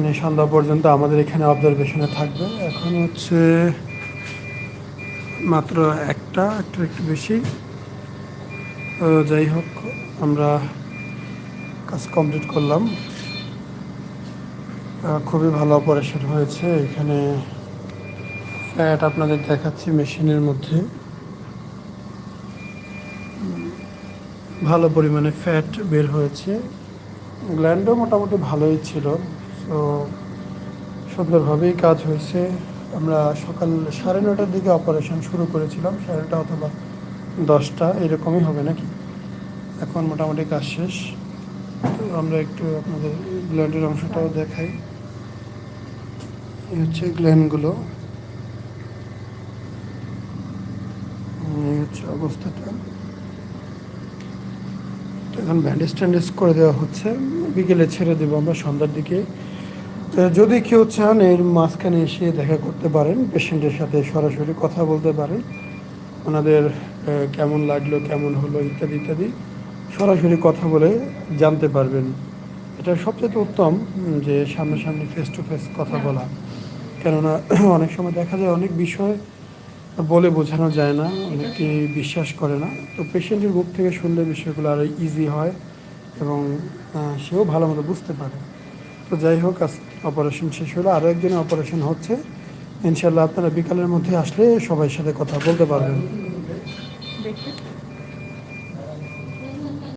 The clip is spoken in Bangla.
মানে সন্ধ্যা পর্যন্ত আমাদের এখানে অবজারভেশনে থাকবে। এখন হচ্ছে মাত্র একটা একটা একটু বেশি। যাই হোক, আমরা কাজ কমপ্লিট করলাম। খুবই ভালো অপারেশন হয়েছে এখানে। ফ্যাট আপনাদের দেখাচ্ছি মেশিনের মধ্যে। ভালো পরিমাণে ফ্যাট বের হয়েছে। গ্ল্যান্ডও মোটামুটি ভালোই ছিল। তো সুন্দরভাবেই কাজ হয়েছে। আমরা সকাল সাড়ে নটার দিকে অপারেশন শুরু করেছিলাম, সাড়ে নটা অথবা দশটা, এরকমই হবে নাকি? এখন মোটামুটি কাজ শেষ। তো আমরা একটু আপনাদের গ্ল্যান্ডের অংশটাও দেখাই। এই হচ্ছে গ্ল্যান্ডগুলো এই হচ্ছে অবস্থাটা। এখন ব্যান্ডেজ ট্যান্ডেজ করে দেওয়া হচ্ছে। বিকেলে ছেড়ে দেবো আমরা সন্ধ্যার দিকে। যদি কেউ চান এর মাঝখানে এসে দেখা করতে পারেন পেশেন্টের সাথে সরাসরি কথা বলতে পারেন ওনাদের কেমন লাগল কেমন হলো ইত্যাদি ইত্যাদি সরাসরি কথা বলে জানতে পারবেন। এটা সবচেয়ে উত্তম যে সামনাসামনি ফেস টু ফেস কথা বলা। কেননা অনেক সময় দেখা যায় অনেক বিষয় বলে বোঝানো যায় না অনেকে বিশ্বাস করে না। তো পেশেন্টের মুখ থেকে শুনলে বিষয়গুলো আরও ইজি হয় এবং সেও ভালো মতো বুঝতে পারে। তো যাই হোক অপারেশন শেষ হলো আরও একদিন অপারেশন হচ্ছে। ইনশাল্লাহ আপনারা বিকালের মধ্যে আসলে সবাই সাথে কথা বলতে পারবেন।